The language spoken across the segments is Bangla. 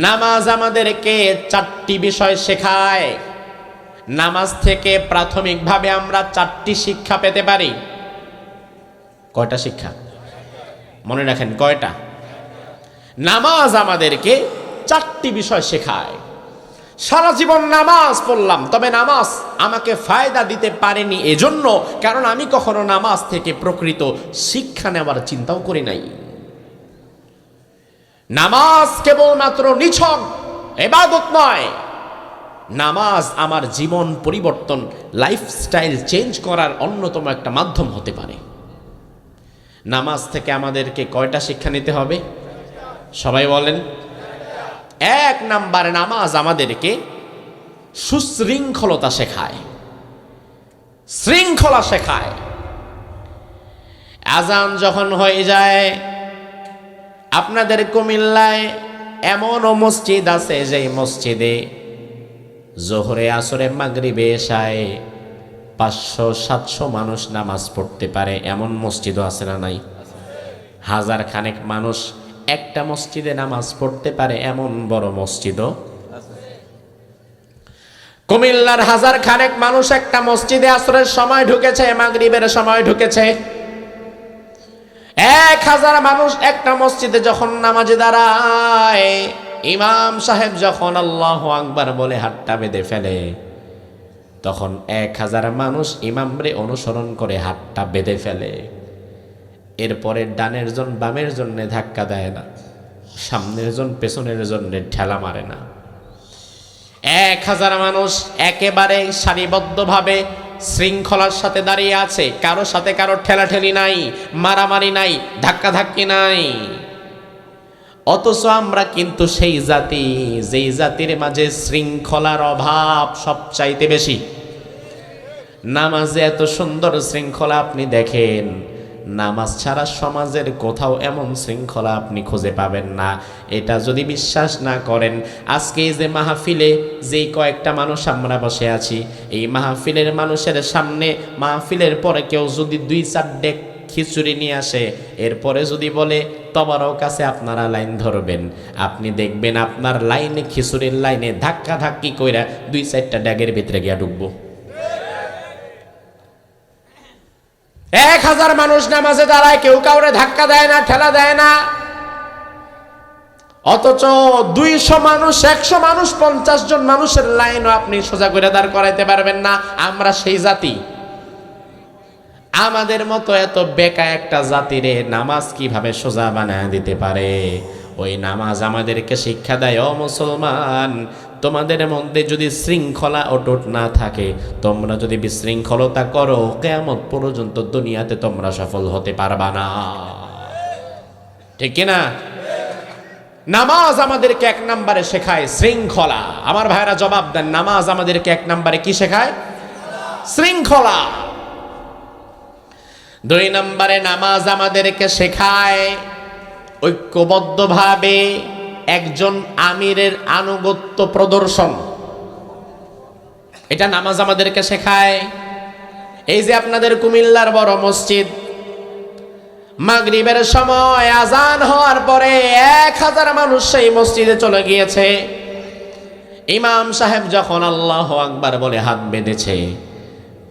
নামাজ আমাদেরকে চারটি বিষয় শেখায়। নামাজ থেকে প্রাথমিকভাবে আমরা চারটি শিক্ষা পেতে পারি। কয়টা শিক্ষা? মনে রাখেন, কয়টা? নামাজ আমাদেরকে চারটি বিষয় শেখায়। সারা জীবন নামাজ পড়লাম, তবে নামাজ আমাকে ফায়দা দিতে পারেনি এজন্য, কারণ আমি কখনো নামাজ থেকে প্রকৃত শিক্ষা নেওয়ার চিন্তাও করি নাই। নামাজ কেবলমাত্র নিছক, এবাদত নয়। নামাজ আমার জীবন পরিবর্তন লাইফস্টাইল চেঞ্জ করার অন্যতম একটা মাধ্যম হতে পারে। নামাজ থেকে আমাদেরকে কয়টা শিক্ষা নিতে হবে? সবাই বলেন। এক নাম্বার নামাজ আমাদেরকে সুশৃঙ্খলতা শেখায়। শৃঙ্খলা শেখায়। আজান যখন হয়ে যায় আপনাদের কুমিল্লায় এমনও মসজিদ আছে যে মসজিদে জোহরে, আসরে, মাগরিবে এসায় পাঁচশো, সাতশো মানুষ নামাজ পড়তে পারে। এমন মসজিদও আছে না নাই? হাজার খানেক মানুষ একটা মসজিদে নামাজ পড়তে পারে, এমন বড় মসজিদও কুমিল্লার হাজার খানেক মানুষ একটা মসজিদে আসরের সময় ঢুকেছে, মাগরিবের সময় ঢুকেছে। এক হাজার মানুষ একটা মসজিদে যখন নামাজে দাঁড়ায়, ইমাম সাহেব যখন আল্লাহ আকবার বলে হাতটা বেঁধে ফেলে, তখন এক হাজার মানুষ ইমামরে অনুসরণ করে হাতটা বেঁধে ফেলে। এরপরে ডানের জন বামের জন্যে ধাক্কা দেয় না, সামনের জন পেছনের জন্য ঠেলা মারে না। এক হাজার মানুষ একেবারে সারিবদ্ধভাবে শৃঙ্খলার সাথে দাঁড়িয়ে আছে। কারও সাথে কারও ঠেলাঠেলি নাই, মারামারি নাই, ধাক্কাধাক্কি নাই। অথচ আমরা কিন্তু সেই জাতি, যেই জাতির মাঝে শৃঙ্খলার অভাব সবচাইতে বেশি। নামাজে এত সুন্দর শৃঙ্খলা আপনি দেখেন নামাজ ছাড়া সমাজের কোথাও এমন শৃঙ্খলা আপনি খুঁজে পাবেন না। এটা যদি বিশ্বাস না করেন, আজকে যে মাহফিলে যেই কয়েকটা মানুষ আমরা বসে আছি, এই মাহফিলের মানুষের সামনে, মাহফিলের পরে কেউ যদি দুই চার ডেক খিচুড়ি নিয়ে আসে, এরপরে যদি বলে, তোমারও কাছে আপনারা লাইন ধরবেন। আপনি দেখবেন আপনার লাইনে, খিচুড়ির লাইনে ধাক্কা ধাক্কি কইরা দুই চারটা ড্যাগের ভিতরে গিয়া ঢুকবো। এক হাজার মানুষ নামাজে দাঁড়ায়, কেউ কাউরে ধাক্কা দেয় না, ঠেলা দেয় না। অথচ দুইশো মানুষ, একশো মানুষ, পঞ্চাশ জন মানুষের লাইনও আপনি সোজা করে দাঁড় করাইতে পারবেন না। আমরা সেই জাতি। আমাদের মতো এত বেকা একটা জাতিরে নামাজ কীভাবে সোজা বানায় দিতে পারে? ওই নামাজ আমাদেরকে শিক্ষা দেয়, ও মুসলমান তোমাদের মধ্যে যদি শৃঙ্খলা অটুট না থাকে, তোমরা যদি বিশৃঙ্খলতা করো কেমন পর্যন্ত দুনিয়াতে তোমরা সফল হতে পারবা না। ঠিক কিনা? নামাজ আমাদেরকে এক নম্বরে শেখায় শৃঙ্খলা। আমার ভাইরা জবাব দেন, নামাজ আমাদেরকে এক নম্বরে কি শেখায়? শৃঙ্খলা। দুই নম্বরে নামাজ আমাদেরকে শেখায় ঐক্যবদ্ধভাবে একজন আমিরের আনুগত্য প্রদর্শন। এটা নামাজ আমাদেরকে শেখায়। এই যে আপনাদের কুমিল্লার বড় মসজিদ, মাগরিবের সময় আজান হওয়ার পরে এক হাজার মানুষ সেই মসজিদে চলে গিয়েছে। ইমাম সাহেব যখন আল্লাহ আকবার বলে হাত বেঁধেছে,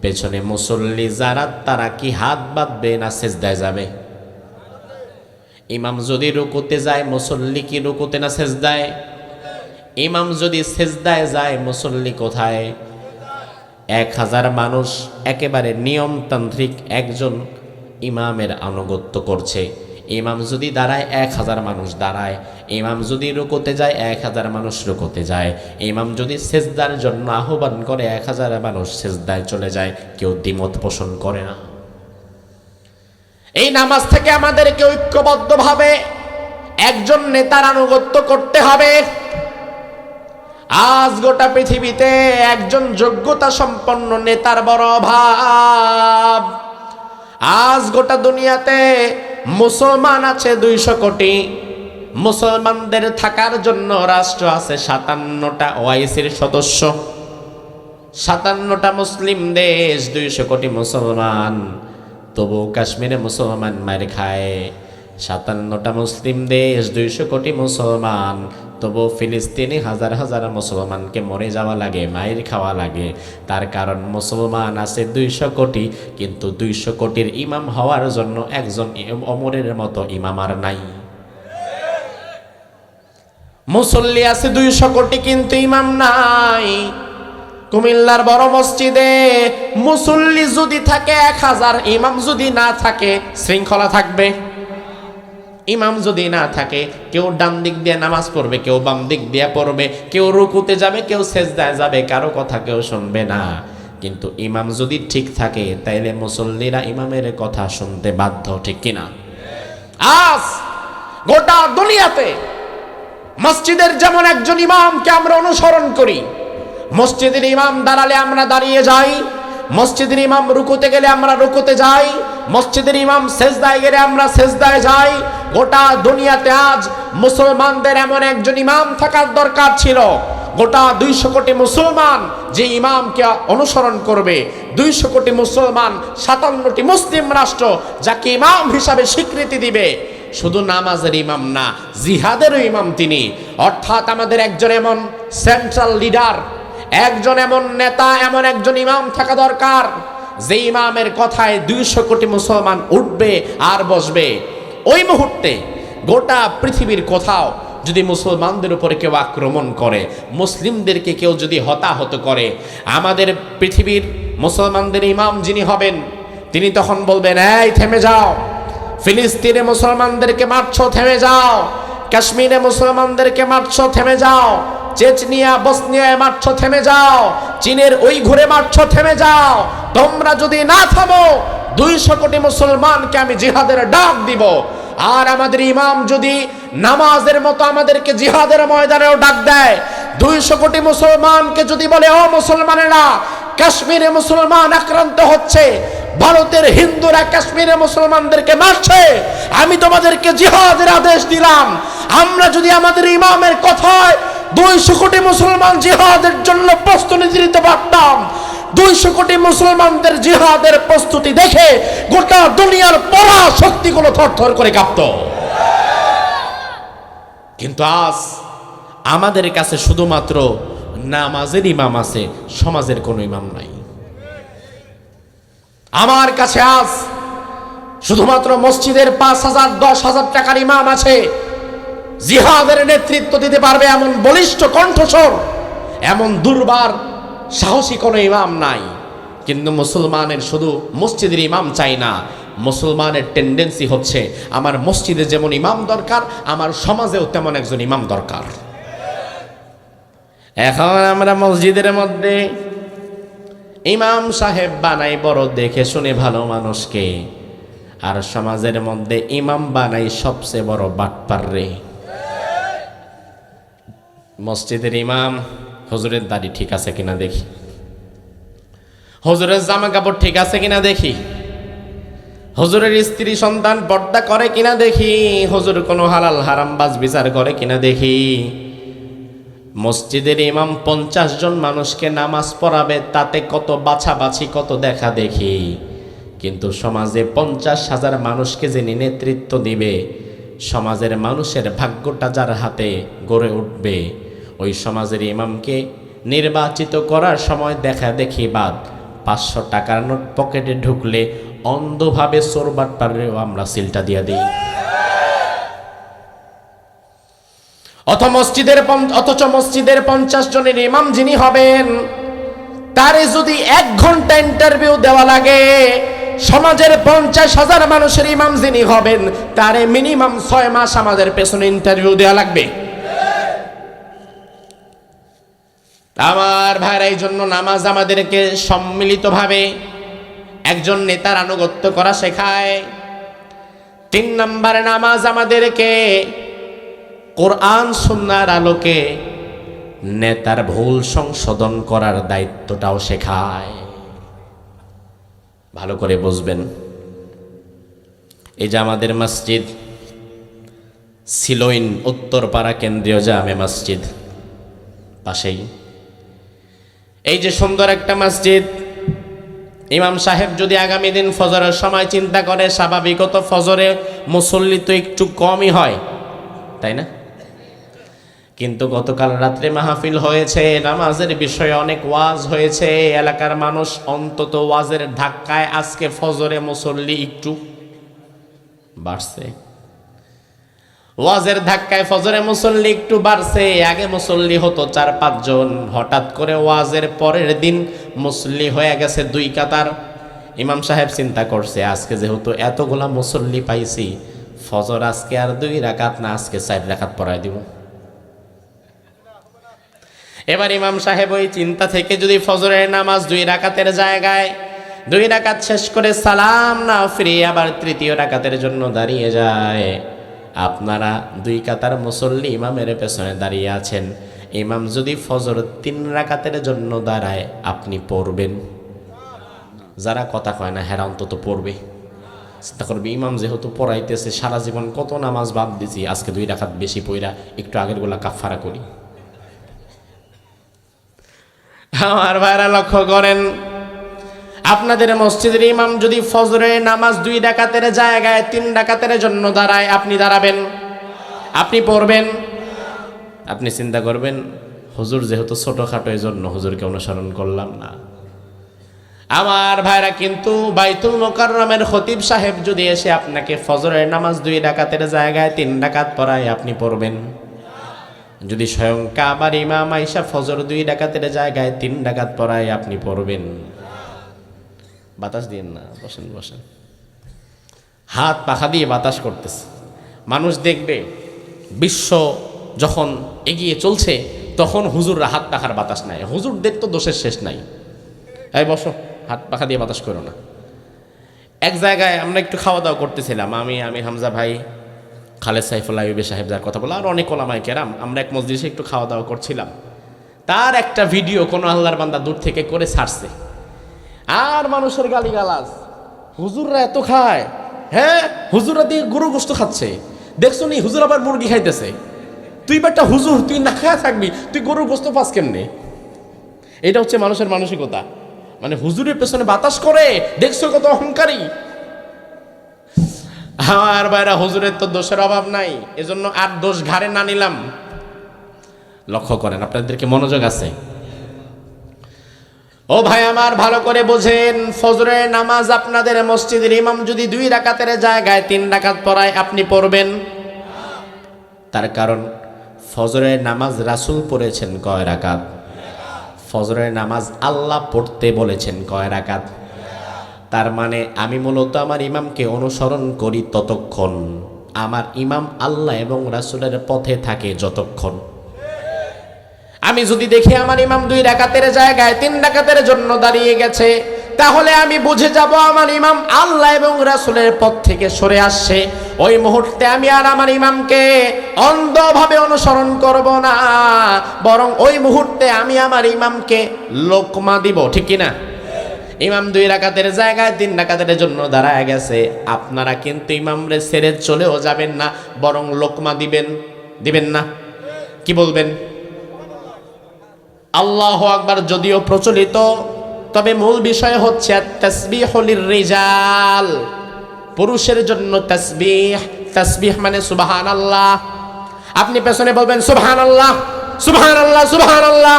পেছনে মুসল্লি যারা, তারা কি হাত বাঁধবে না সেজদায় যাবে? ইমাম যদি রুকুতে যায়, মুসল্লি কি রুকুতে না সেজদায়? ইমাম যদি সেজদায় যায়, মুসল্লি কোথায়? এক হাজার মানুষ একেবারে নিয়মতান্ত্রিক একজন ইমামের আনুগত্য করছে। ইমাম যদি দাঁড়ায়, এক হাজার মানুষ দাঁড়ায়। ইমাম যদি রুকোতে যায়, এক হাজার মানুষ রুকোতে যায়। ইমাম যদি সেজদার জন্য আহ্বান করে, এক হাজার মানুষ সেজদায় চলে যায়। কেউ দ্বিমত পোষণ করে না। এই নামাজ থেকে আমাদেরকে ঐক্যবদ্ধভাবে একজন নেতার আনুগত্য করতে হবে। আজ গোটা পৃথিবীতে একজন যোগ্যতা সম্পন্ন নেতার বড় অভাব। আজ গোটা দুনিয়াতে মুসলমান আছে দুইশো কোটি। মুসলমানদের থাকার জন্য রাষ্ট্র আছে সাতান্নটা ওয়াইসির সদস্য। সাতান্নটা মুসলিম দেশ, দুইশো কোটি মুসলমান। তবু কাশ্মীরে মুসলমান মার খায়। সাতান্নটা মুসলিম দেশ, দুইশো কোটি মুসলমান। তবু ফিলিস্তিনি হাজার হাজার মুসলমানকে মরে যাওয়া লাগে মায়ের খাওয়া লাগে। তার কারণ মুসলমান আছে দুইশো কোটি, কিন্তু দুইশো কোটির ইমাম হওয়ার জন্য একজন অমরের মতো ইমাম আর নাই। মুসল্লি আছে দুইশো কোটি, কিন্তু ইমাম নাই। কুমিল্লার বড় মসজিদে মুসল্লি যদি থাকে এক হাজার, ইমাম যদি না থাকে, শৃঙ্খলা থাকবে। ইমাম যদি না থাকে, কেউ ডান দিক দিয়ে নামাজ পড়বে, কেউ বাম দিক দিয়ে পড়বে, কেউ রুকুতে যাবে, কেউ সেজদায় যাবে, কারও কথা কেউ শুনবে না। কিন্তু ইমাম যদি ঠিক থাকে, তাইলে মুসল্লিরা ইমামের কথা শুনতে বাধ্য, ঠিক কিনা? আজ গোটা দুনিয়াতে মসজিদের যেমন একজন ইমামকে আমরা অনুসরণ করি মসজিদের ইমাম দাঁড়ালে আমরা দাঁড়িয়ে যাই। মসজিদের ইমাম রুকুতে গেলে আমরা রুকুতে যাই। মসজিদের ইমাম সেজদায় গেলে আমরা সেজদায় যাই। গোটা দুনিয়াতে আজ মুসলমানদের এমন একজন ইমাম থাকার দরকার ছিল। গোটা দুইশো কোটি মুসলমান যে ইমামকে অনুসরণ করবে। দুইশো কোটি মুসলমান, সাতান্নটি মুসলিম রাষ্ট্র যাকে ইমাম হিসাবে স্বীকৃতি দিবে। শুধু নামাজের ইমাম না, জিহাদেরও ইমাম তিনি। অর্থাৎ আমাদের একজন এমন সেন্ট্রাল লিডার একজন এমন নেতা, এমন একজন ইমাম থাকা দরকার, যে ইমামের কথায় দুইশো কোটি মুসলমান উঠবে আর বসবে। ওই মুহূর্তে গোটা পৃথিবীর কোথাও যদি মুসলমানদের উপরে কেউ আক্রমণ করে, মুসলিমদেরকে কেউ যদি হতাহত করে, আমাদের পৃথিবীর মুসলমানদের ইমাম যিনি হবেন, তিনি তখন বলবেন, এই, থেমে যাও। ফিলিস্তিনে মুসলমানদেরকে মারছো, থেমে যাও। কাশ্মীরে মুসলমানদেরকে মারছো, থেমে যাও। চেচনিয়া বসনিয়ায় মারছো থেমে যাও। চীনের ওই ঘুরে মারছো থেমে যাও। তোমরা যদি না থামো, দুইশো কোটি মুসলমানকে আমি জিহাদের ডাক দিব। আর আমাদের ইমাম যদি নামাজের মতো আমাদেরকে জিহাদের ময়দানেও ডাক দেয়, দুইশো কোটি মুসলমানকে যদি বলে, ও মুসলমানেরা, কাশ্মীরে মুসলমান আক্রান্ত হচ্ছে, ভারতের হিন্দুরা কাশ্মীরে মুসলমানদেরকে মারছে, আমি তোমাদেরকে জিহাদের আদেশ দিলাম। আমরা যদি আমাদের ইমামের কথায় দুইশো কোটি মুসলমান জিহাদের জন্য প্রস্তুতি নিতে পারতাম। দুইশো কোটি মুসলমানদের জিহাদের প্রস্তুতি দেখে গোটা দুনিয়ার পড়া শক্তিগুলো থরথর করে কাঁপত। কিন্তু আজ আমাদের কাছে শুধুমাত্র নামাজের ইমাম আছে, সমাজের কোনো ইমাম নাই। আমার কাছে আজ শুধুমাত্র মসজিদের পাঁচ হাজার, দশ হাজার টাকার ইমাম আছে জিহাদের নেতৃত্ব দিতে পারবে এমন বলিষ্ঠ কণ্ঠস্বর, এমন দুর্বার সাহসী কোনো ইমাম নাই। কিন্তু মুসলমানের শুধু মসজিদের ইমাম চাই না, মুসলমানের টেন্ডেন্সি হচ্ছে আমার মসজিদে যেমন ইমাম দরকার, আমার সমাজেও তেমন একজন ইমাম দরকার। এখন আমরা মসজিদের মধ্যে ইমাম সাহেব বানাই, বড় দেখে শুনে ভালো মানুষকে। আর সমাজের মধ্যে ইমাম বানাই সবচেয়ে বড় বাটপার রে। মসজিদের ইমাম, হজুরের দাড়ি ঠিক আছে কিনা দেখি। হজুরের জামা কাপড় ঠিক আছে কিনা দেখি। হজুরের স্ত্রী সন্তান পর্দা করে কিনা দেখি। হজুর কোনো হালাল হারাম বাজ বিচার করে কিনা দেখি। মসজিদের ইমাম পঞ্চাশ জন মানুষকে নামাজ পড়াবে, তাতে কত বাছাবাছি, কত দেখা দেখি। কিন্তু সমাজে পঞ্চাশ হাজার মানুষকে যিনি নেতৃত্ব দিবে, সমাজের মানুষের ভাগ্যটা যার হাতে গড়ে উঠবে ওই সমাজের ইমামকে নির্বাচিত করার সময় দেখা দেখি বাদ। পাঁচশো টাকার নোট পকেটে ঢুকলে অন্ধভাবে চোরবাট পারেও আমরা সিলটা দিয়ে দিই। অথ মসজিদের অথচ মসজিদের পঞ্চাশ জনের ইমাম যিনি হবেন, তারে যদি এক ঘণ্টা ইন্টারভিউ দেওয়া লাগে, সমাজের পঞ্চাশ হাজার মানুষের ইমাম যিনি হবেন, তারে মিনিমাম ছয় মাস আমাদের পেছনে ইন্টারভিউ দেওয়া লাগবে। আমার ভাইরা, এই জন্য নামাজ আমাদেরকে সম্মিলিতভাবে একজন নেতার আনুগত্য করা শেখায়। তিন নম্বরে নামাজ আমাদেরকে কোরআন সুন্নার আলোকে নেতার ভুল সংশোধন করার দায়িত্বটাও শেখায়। ভালো করে বুঝবেন। এই যে আমাদের মসজিদ সিলোইন উত্তরপাড়া কেন্দ্রীয় জামে মসজিদ, পাশেই। এই যে সুন্দর একটা মসজিদ। ইমাম সাহেব যদি আগামী দিন ফজরের সময় চিন্তা করে, স্বাভাবিকত ফজরে মুসল্লি তো একটু কমই হয়। তাই না? কিন্তু গতকাল রাত্রে মাহফিল হয়েছে, নামাজের বিষয়ে অনেক ওয়াজ হয়েছে। এলাকার মানুষ অন্তত ওয়াজের ধাক্কায় আজকে ফজরে মুসল্লি একটু বাড়ছে। ওয়াজের ধাক্কায় ফজরে মুসল্লি একটু বাড়ছে, আগে মুসল্লি হতো চার পাঁচজন হঠাৎ করে ওয়াজের পরের দিন মুসল্লি হয়ে গেছে দুই কাতার। ইমাম সাহেব চিন্তা করছে, আজকে যেহেতু এতগুলা মুসল্লি পাইছি, ফজর আজকে আর দুই রাকাত না, আজকে চার রাকাত পড়াই দিব। এবার ইমাম সাহেব ওই চিন্তা থেকে যদি ফজরের নামাজ দুই রাকাতের জায়গায়, দুই রাকাত শেষ করে সালাম না ফিরিয়ে আবার তৃতীয় রাকাতের জন্য দাঁড়িয়ে যায়। আপনারা দুই কাতার মুসল্লি ইমামের পেছনে দাঁড়িয়ে আছেন। ইমাম যদি ফজর তিন রাকাতের জন্য দাঁড়ায়, আপনি পড়বেন। যারা কথা কয় না, হেরা অন্তত পড়বে। চিন্তা করবে ইমাম যেহেতু পড়াইতেছে, সারা জীবন কত নামাজ বাদ দিছি, আজকে দুই রাখাত বেশি পইরা একটু আগেরগুলা কাফারা করি। আমার ভাইরা লক্ষ্য করেন আপনাদের মসজিদের ইমাম যদি ফজরের নামাজ দুই ডাকাতের জায়গায় তিন ডাকাতের জন্য দাঁড়ায়, আপনি দাঁড়াবেন? আপনি পড়বেন? আপনি চিন্তা করবেন, হুজুর যেহেতু ছোটোখাটো এই জন্য হুজুরকে অনুসরণ করলাম না। আমার ভাইরা কিন্তু বাইতুল মোকাররমের খতিব সাহেব যদি এসে আপনাকে ফজরের নামাজ দুই ডাকাতের জায়গায় তিন ডাকাত পড়ায়, আপনি পড়বেন। যদি স্বয়ং কাবার ইমাম আইসা ফজর দুই ডাকাতের জায়গায় তিন ডাকাত পড়ায়, আপনি পড়বেন। বাতাস দিন না, বসেন বসেন। হাত পাখা দিয়ে বাতাস করতেছে। মানুষ দেখবে, বিশ্ব যখন এগিয়ে চলছে, তখন হুজুররা হাত পাখার বাতাস নাই হুজুরদের তো দোষের শেষ নাই। এই বসো, হাত পাখা দিয়ে বাতাস করো না। এক জায়গায় আমরা একটু খাওয়া দাওয়া করতেছিলাম। আমি আমি, হামজা ভাই, খালেদ সাইফুল্লাহ ইউবে সাহেব যার কথা বলা আর অনেক ওলামায় কেরাম, আমরা এক মসজিদে একটু খাওয়া দাওয়া করছিলাম। তার একটা ভিডিও কোনো আল্লাহর বান্দা দূর থেকে করে ছাড়ছে। আর মানুষের গালি গালাজ হুজুররা এত খায়। হ্যাঁ হুজুররা দিয়ে গরু গোস্ত খাচ্ছে। দেখছ নি, হুজুর আবার মুরগি খাইতেছে। তুই একটা হুজুর, তুই না খায়া থাকবি, তুই গরুর গোস্ত পাস কেমনে? এটা হচ্ছে মানুষের মানসিকতা। মানে হুজুরের পেছনে বাতাস করে, দেখছ কত অহংকারী। আমার বাইরা হুজুরের তো দোষের অভাব নাই। এজন্য আর দোষ ঘাড়ে না নিলাম। লক্ষ্য করেন, আপনাদেরকে মনোযোগ আছে। ও ভাই আমার, ভালো করে বোঝেন ফজরের নামাজ আপনাদের মসজিদের ইমাম যদি দুই রাকাতের জায়গায় তিন রাকাত পড়ায় আপনি পড়বেন? তার কারণ ফজরের নামাজ রাসূল পড়েছেন কয় রাকাত? ফজরের নামাজ আল্লাহ পড়তে বলেছেন কয় রাকাত? তার মানে আমি মূলত আমার ইমামকে অনুসরণ করি ততক্ষণ। আমার ইমাম আল্লাহ এবং রাসূলের পথে থাকে যতক্ষণ। আমি যদি দেখি আমার ইমাম দুই রাকাতের জায়গায় তিন রাকাতের জন্য দাঁড়িয়ে গেছে, তাহলে আমি বুঝে যাব আমার ইমাম আল্লাহ এবং রাসুলের পথ থেকে সরে আসছে। ওই মুহূর্তে আমি আর আমার ইমামকে অন্ধভাবে অনুসরণ করব না, বরং ওই মুহূর্তে আমি আমার ইমামকে লোকমা দিব, ঠিক কি না ইমাম দুই রাকাতের জায়গায় তিন রাকাতের জন্য দাঁড়ায় গেছে। আপনারা কিন্তু ইমামরে ছেড়ে চলেও যাবেন না, বরং লোকমা দিবেন দিবেন না। কি বলবেন? আল্লাহ আকবার যদিও প্রচলিত, তবে মূল বিষয় হচ্ছে তসবিহলির রিজাল পুরুষের জন্য তসবিহ তসবিহ মানে সুবহান আল্লাহ আপনি পেছনে বলবেন সুবহান আল্লাহ সুবহান আল্লাহ সুবহান আল্লাহ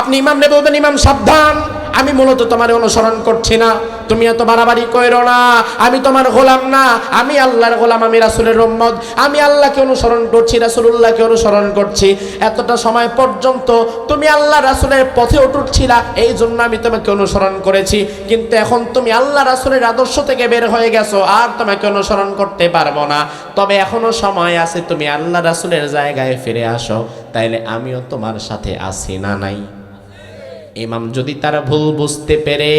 আপনি ইমামরে বলবেন, ইমাম সাবধান। আমি মূলত তোমার অনুসরণ করছি না। তুমি এত বাড়াবাড়ি কইরো না। আমি তোমার গোলাম না। আমি আল্লাহর গোলাম, আমি রাসুলের রম্মদ আমি আল্লাহকে অনুসরণ করছি, রাসুলুল্লাহকে অনুসরণ করছি। এতটা সময় পর্যন্ত তুমি আল্লাহ রাসুলের পথে উঠুচ্ছিলা এই জন্য আমি তোমাকে অনুসরণ করেছি। কিন্তু এখন তুমি আল্লাহ রাসুলের আদর্শ থেকে বের হয়ে গেছো, আর তোমাকে অনুসরণ করতে পারব না। তবে এখনও সময় আছে তুমি আল্লাহ রাসুলের জায়গায় ফিরে আসো। তাইলে আমিও তোমার সাথে আছি না নাই? ইমাম যদি তার ভুল বুঝতে পেরে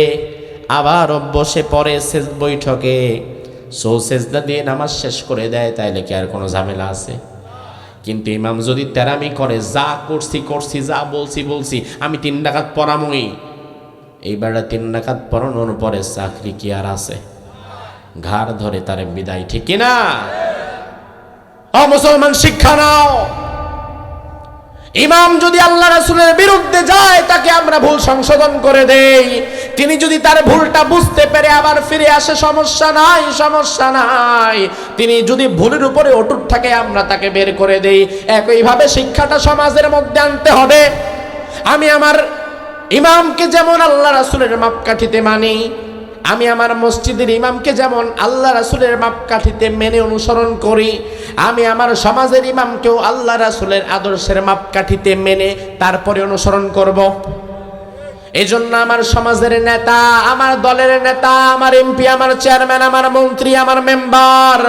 আবার বসে পরে শেষ বৈঠকে সো সেজদা দিয়ে নামাজ শেষ করে দেয়, তাইলে কি আর কোনো ঝামেলা আছে? কিন্তু ইমাম যদি তেরামি করে, যা করছি করছি, যা বলছি বলছি, আমি তিন ডাকাত পড়ামই এইবারটা তিন ডাকাত পড়ানোর পরে চাকরি কি আর আছে? ঘাড় ধরে তার বিদায়, ঠিক কিনা? অ মুসলমান, শিক্ষা নাও! ইমাম যদি আল্লাহ রাসুলের বিরুদ্ধে যায়, তাকে আমরা ভুল সংশোধন করে দেই। তিনি যদি তার ভুলটা বুঝতে পেরে আবার ফিরে আসে, সমস্যা নাই সমস্যা নাই। তিনি যদি ভুলের উপরে অটুট থাকে, আমরা তাকে বের করে দেই। একইভাবে শিক্ষাটা সমাজের মধ্যে আনতে হবে। আমি আমার ইমামকে যেমন আল্লাহ রাসুলের মাপকাঠিতে মানি আমি আমার মসজিদের ইমামকে যেমন আল্লাহ রাসুলের মাপকাঠিতে মেনে অনুসরণ করি, আমি আমার সমাজের ইমামকেও আল্লাহ রাসুলের আদর্শের মাপকাঠিতে মেনে তারপরে অনুসরণ করব। এই জন্য আমার সমাজের নেতা, আমার দলের নেতা, আমার এমপি আমার চেয়ারম্যান, আমার মন্ত্রী, আমার মেম্বার,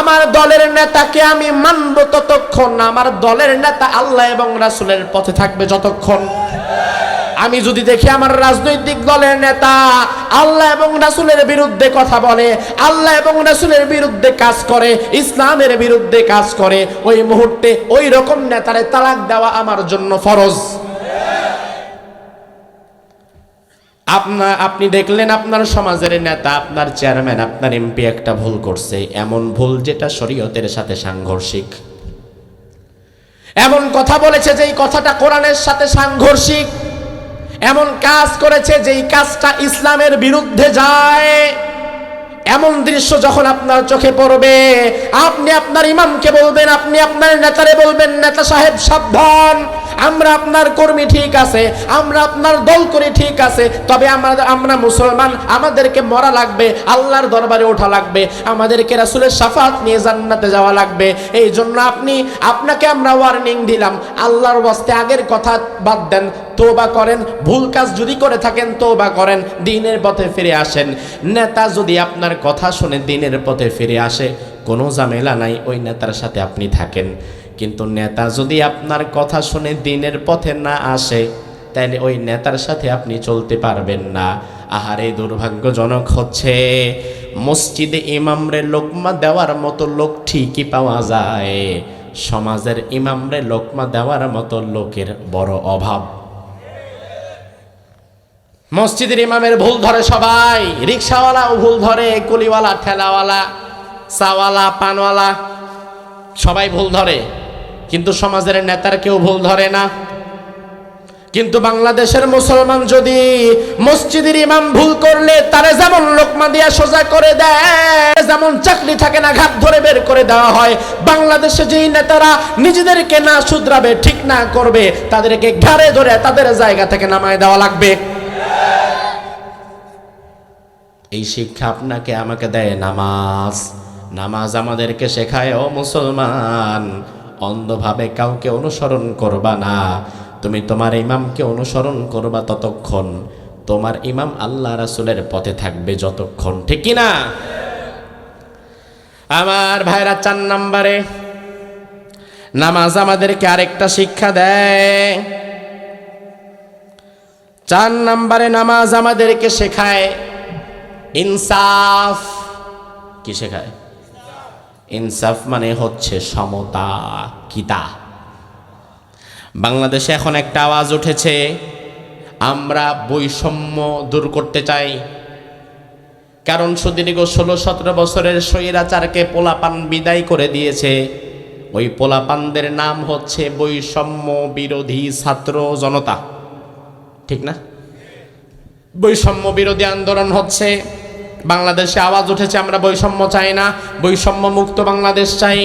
আমার দলের নেতাকে আমি মানব ততক্ষণ, আমার দলের নেতা আল্লাহ এবং রাসুলের পথে থাকবে যতক্ষণ আমি যদি দেখি আমার রাজনৈতিক দলের নেতা আল্লাহ এবং রাসুলের বিরুদ্ধে কথা বলে, আল্লাহ এবং রাসুলের বিরুদ্ধে কাজ করে, ইসলামের বিরুদ্ধে কাজ করে, ওই মুহূর্তে ওই রকম নেতারে তালাক দেওয়া আমার জন্য ফরজ। আপনার আপনি দেখলেন আপনার সমাজের নেতা, আপনার চেয়ারম্যান, আপনার এমপি একটা ভুল করছে, এমন ভুল যেটা শরীয়তের সাথে সাংঘর্ষিক। এমন কথা বলেছে যে এই কথাটা কোরআনের সাথে সাংঘর্ষিক। এমন কাজ করেছে যেই কাজটা ইসলামের বিরুদ্ধে যায়। এমন দৃশ্য যখন আপনার চোখে পড়বে, আপনি আপনার ইমামকে বলবেন, আপনি আপনার নেতারে বলবেন, নেতা সাহেব সাবধান। আমরা আপনার কর্মী ঠিক আছে, আমরা আপনার দল করে ঠিক আছে, তবে আমরা আমরা মুসলমান, আমাদেরকে মরা লাগবে, আল্লাহর দরবারে ওঠা লাগবে, আমাদেরকে রাসুলের সাফাত নিয়ে জান্নাতে যাওয়া লাগবে। এই জন্য আপনি, আপনাকে আমরা ওয়ার্নিং দিলাম, আল্লাহর বস্তে আগের কথা বাদ দেন তোবা করেন, ভুল কাজ যদি করে থাকেন তোবা করেন, দিনের পথে ফিরে আসেন। নেতা যদি আপনার কথা শুনে দিনের পথে ফিরে আসে, কোনো ঝামেলা নাই, ওই নেতার সাথে আপনি থাকেন। কিন্তু নেতা যদি আপনার কথা শুনে দিনের পথে না আসে তাহলে ওই নেতার সাথে আপনি চলতে পারবেন না। আহারে দুর্ভাগ্যজনক হচ্ছে, মসজিদে ইমামরে লোকমা দেওয়ার মতো লোক ঠিকই পাওয়া যায়। সমাজের ইমামরে লোকমা দেওয়ার মতো লোকের বড় অভাব। মসজিদের ইমামের ভুল ধরে সবাই রিক্সাওয়ালাও ভুল ধরে, কুলিওয়ালা, ঠেলাওয়ালা, চাওয়ালা, পানওয়ালা, সবাই ভুল ধরে। কিন্তু সমাজের নেতার কেউ ভুল ধরে না। কিন্তু বাংলাদেশের মুসলমান যদি মসজিদের ইমাম ভুল করলে, তারে যেমন লোকমা দিয়া সোজা করে দেয়, যেমন চাকরি থাকে না, ঘাট ধরে বের করে দেওয়া হয়। বাংলাদেশে যেই নেতারা নিজেদেরকে না শুধরাবে, ঠিক না করবে, তাদেরকে ঘাড়ে ধরে তাদের জায়গা থেকে নামায় দেওয়া লাগবে। এই শিক্ষা আপনাকে আমাকে দেয় নামাজ। নামাজ আমাদেরকে শেখায়, ও মুসলমান। অন্ধভাবে কাউকে অনুসরণ করবা না। তুমি তোমার ইমামকে অনুসরণ করবা ততক্ষণ। তোমার ইমাম আল্লাহ রাসুলের পথে থাকবে যতক্ষণ, ঠিক না আমার ভাইরা চার নাম্বারে, নামাজ আমাদেরকে আরেকটা শিক্ষা দেয়। চার নাম্বারে নামাজ আমাদেরকে শেখায় ইনসাফ। কি শেখায়? ইনসাফ মানে হচ্ছে সমতা, কিতা। বাংলাদেশে এখন একটা আওয়াজ উঠেছে, আমরা বৈষম্য দূর করতে চাই। কারণ সুদীর্ঘ ষোলো সতেরো বছরের স্বৈরাচারকে পোলাপান বিদায় করে দিয়েছে। ওই পোলাপানদের নাম হচ্ছে বৈষম্য বিরোধী ছাত্র জনতা। ঠিক না? বৈষম্য বিরোধী আন্দোলন হচ্ছে বাংলাদেশে আওয়াজ উঠেছে, আমরা বৈষম্য চাই না। বৈষম্য মুক্ত বাংলাদেশ চাই,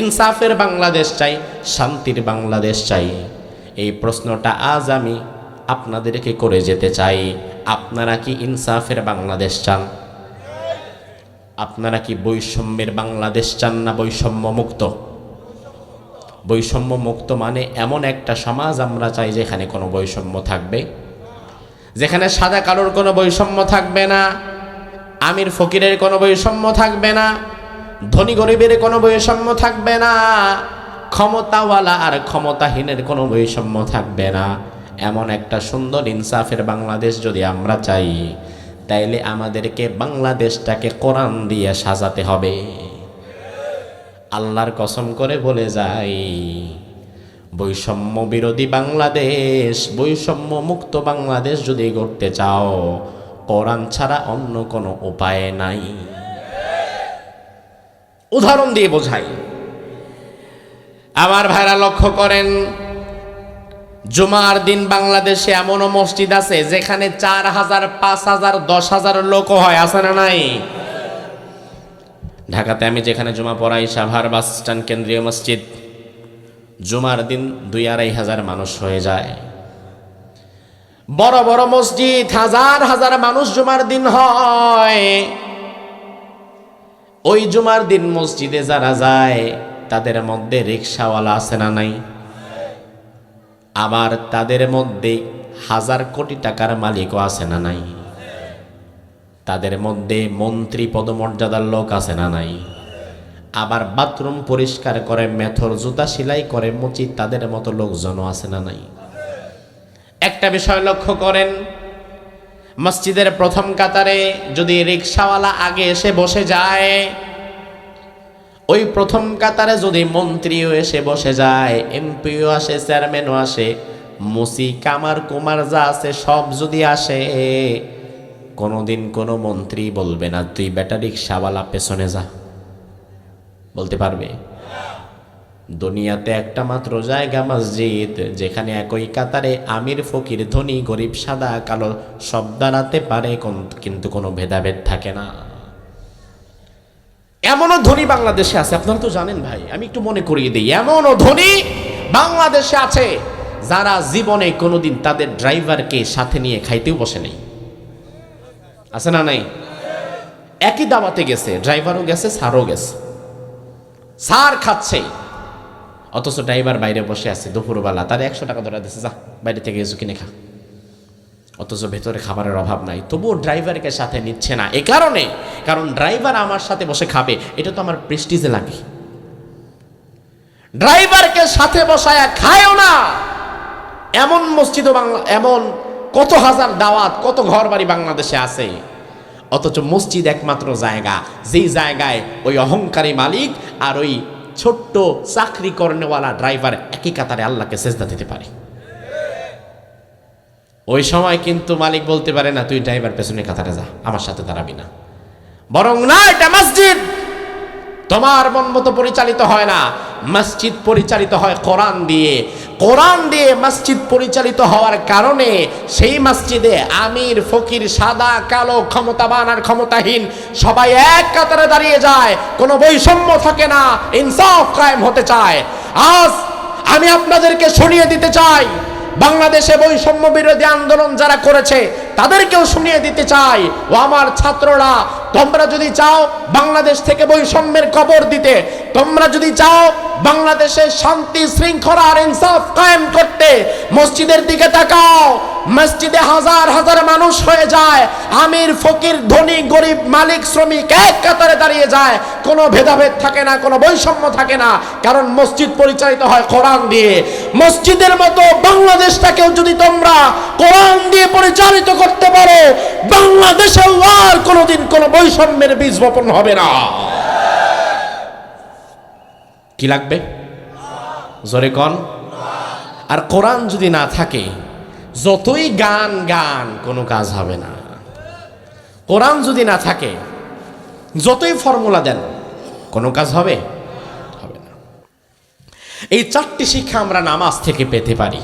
ইনসাফের বাংলাদেশ চাই, শান্তির বাংলাদেশ চাই। এই প্রশ্নটা আজ আমি আপনাদেরকে করে যেতে চাই। আপনারা কি ইনসাফের বাংলাদেশ চান? আপনারা কি বৈষম্যের বাংলাদেশ চান না বৈষম্য মুক্ত বৈষম্য মুক্ত মানে এমন একটা সমাজ আমরা চাই যেখানে কোনো বৈষম্য থাকবে। যেখানে সাদা কালোর কোনো বৈষম্য থাকবে না। আমির ফকিরের কোনো বৈষম্য থাকবে না, ধনী গরিবের কোনো বৈষম্য থাকবে না, ক্ষমতাওয়ালা আর ক্ষমতাহীনের কোনো বৈষম্য থাকবে না। এমন একটা সুন্দর ইনসাফের বাংলাদেশ যদি আমরা চাই, তাইলে আমাদেরকে বাংলাদেশটাকে কোরআন দিয়ে সাজাতে হবে। আল্লাহর কসম করে বলে যাই বৈষম্য বিরোধী বাংলাদেশ বৈষম্য মুক্ত বাংলাদেশ যদি গড়তে চাও কোরআন ছাড়া অন্য কোনো উপায় নাই। উদাহরণ দিয়ে বোঝাই। আমার ভাইরা লক্ষ্য করেন, জুমার দিন বাংলাদেশে এমনও মসজিদ আছে যেখানে চার হাজার, পাঁচ হাজার, দশ হাজার লোক হয়, আছে না নাই? ঢাকাতে আমি যেখানে জুমা পড়াই, সাভার বাস স্ট্যান্ড কেন্দ্রীয় মসজিদ, জুমার দিন দুই আড়াই হাজার মানুষ হয়ে যায়। বড় বড় মসজিদ, হাজার হাজার মানুষ জুমার দিন হয়। ওই জুমার দিন মসজিদে যারা যায়, তাদের মধ্যে রিক্সাওয়ালা আছে না নাই? আবার তাদের মধ্যে হাজার কোটি টাকার মালিকও আছে না নাই? তাদের মধ্যে মন্ত্রী পদমর্যাদার লোক আছে না নাই? আবার বাথরুম পরিষ্কার করে, মেথর জুতা সেলাই করে মুচি তাদের মতো লোকজনও আছে না নাই? একটা বিষয় লক্ষ্য করেন, মসজিদের প্রথম কাতারে যদি রিক্সাওয়ালা আগে এসে বসে যায়, ওই প্রথম কাতারে যদি মন্ত্রীও এসে বসে যায়, এমপিও আসে, চেয়ারম্যানও আসে, মুসি, কামার, কুমার যা আছে সব যদি আসে, কোনোদিন কোনো মন্ত্রী বলবে না, তুই বেটা রিক্সাওয়ালা পেছনে যা। বলতে পারবে? দুনিয়াতে একটা মাত্র জায়গা মসজিদ, যেখানে একই কাতারে আমির, ফকির, ধনী, গরিব, সাদা, কালো, সব দাঁড়াতে পারে, কোন- কিন্তু কোনো ভেদাভেদ থাকে না। এমনও ধনী বাংলাদেশে আছে, আপনারা তো জানেন ভাই, আমি একটু মনে করিয়ে দিই, এমনও ধনী বাংলাদেশে আছে যারা জীবনে কোনোদিন তাদের ড্রাইভারকে সাথে নিয়ে খাইতেও বসে নেই। আছে না নাই? একই দাওয়াতে গেছে, ড্রাইভারও গেছে সারও গেছে। সার খাচ্ছে। অথচ ড্রাইভার বাইরে বসে আছে, দুপুরবেলা। তার একশো টাকা ধরে দিচ্ছে যা বাইরে থেকে এসো কিনে খা। অথচ ভেতরে খাবারের অভাব নাই। তবুও ড্রাইভারকে সাথে নিচ্ছে না। এ কারণে, কারণ ড্রাইভার আমার সাথে বসে খাবে, এটা তো আমার প্রেস্টিজে লাগে। ড্রাইভারকে সাথে বসায় খায়ও না। এমন মসজিদ বাংলা, এমন কত হাজার দাওয়াত, কত ঘর বাড়ি বাংলাদেশে আছে। অথচ মসজিদ একমাত্র জায়গা। যেই জায়গায় ওই অহংকারী মালিক আর ওই ছোট্ট চাকরি কর্নেওয়ালা ড্রাইভার একই কাতারে আল্লাহকে সেজদা দিতে পারে। ওই সময় কিন্তু মালিক বলতে পারে না, তুই ড্রাইভার পেছনে কাতারে যা, আমার সাথে দাঁড়াবি না। বরং না, এটা মসজিদ! তোমার মন মতো পরিচালিত হয় না। মসজিদ পরিচালিত হয় কোরআন দিয়ে। কোরআন দিয়ে মসজিদ পরিচালিত হওয়ার কারণে সেই মসজিদে আমির, ফকির, সাদা, কালো, ক্ষমতাবান আর ক্ষমতাহীন সবাই এক কাতারে দাঁড়িয়ে যায়। কোনো বৈষম্য থাকে না, ইনসাফ কায়েম হতে চায়। আজ আমি আপনাদেরকে শুনিয়ে দিতে চাই, বাংলাদেশে বৈষম্য বিরোধী আন্দোলন যারা করেছে তাদেরকেও শুনিয়ে দিতে চাই। ও আমার ছাত্ররা, তোমরা যদি চাও বাংলাদেশ থেকে বৈষম্যের কবর দিতে, তোমরা যদি চাও বাংলাদেশে শান্তি, শৃঙ্খলা আর ইনসাফ কায়েম করতে, মসজিদের দিকে তাকাও, মসজিদে হাজার হাজার মানুষ হয়ে যায়, আমির, ফকির, ধনী, গরিব, মালিক, শ্রমিক এক কাতারে দাঁড়িয়ে যায়। কোনো ভেদাভেদ থাকে না, কোনো বৈষম্য থাকে না, কারণ মসজিদ পরিচালিত হয় কোরআন দিয়ে। মসজিদের মতো বাংলাদেশটাকেও যদি তোমরা কোরআন দিয়ে পরিচালিত করতে পারো, বাংলাদেশে আর কোনোদিন কোনো বৈষম্যের বীজ বপন হবে না। কি লাগবে? জোরে কন। আর কোরআন যদি না থাকে, যতই গান গান, কোনো কাজ হবে না। কোরআন যদি না থাকে, যতই ফর্মুলা দেন, কোনো কাজ হবে? হবে না। এই চারটি শিক্ষা আমরা নামাজ থেকে পেতে পারি।